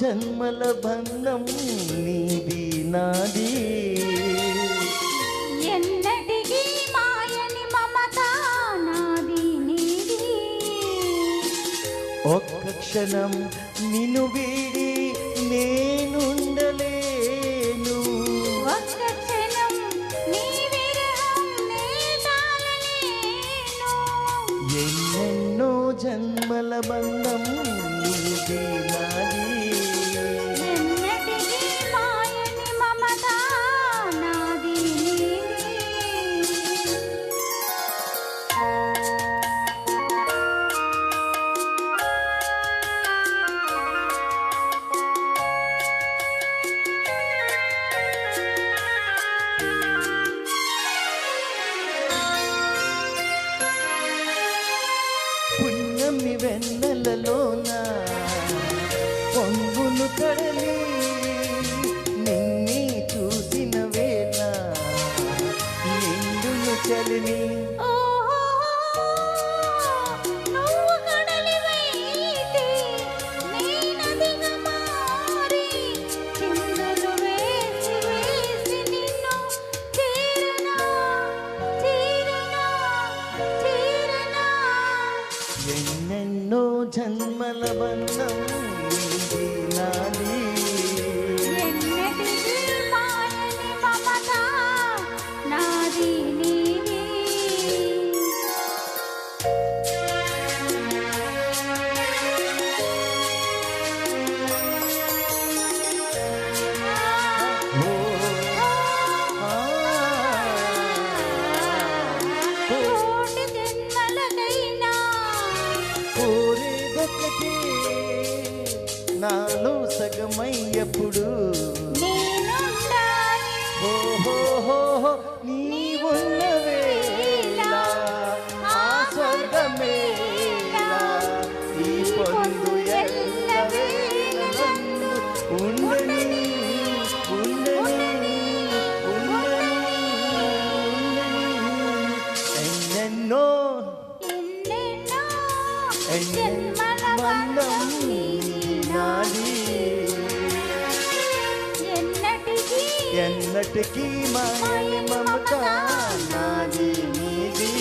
జన్మల బంధం నీది నాది. ఎన్నటికీ మాయని మమత నాది నీది. ఒక్క క్షణం నిన్ను వీడి వెన్నెలలోన పొంగును కడలి నిన్ని చూసిన వేళ నిండును చలిని ఎన్నెన్నో జన్మల బంధం నీది. నాలో నేనుండాలి ఓహోహోహో, నీ ఉన్న వేళ ఆ స్వర్గమేళ, ఈ పొందు ఉండని, ఉండని, ఉండని. ఎన్నెన్నో ఎన్నెన్నో ఎన్నెన్నో జన్మల బంధం బంధం నీది నాది ఎన్నటికీ ఎన్నటికీ మాయ మమత నాది నీది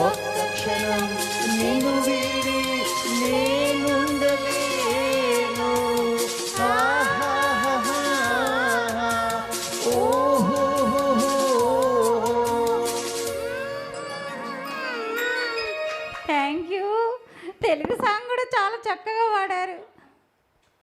ఒక్క క్షణం నిన్ను వీడి నేనుండలేను ఆహాహాహా. ఓహోహోహో. తెలుగు సాంగ్ కూడా చాలా చక్కగా పాడారు.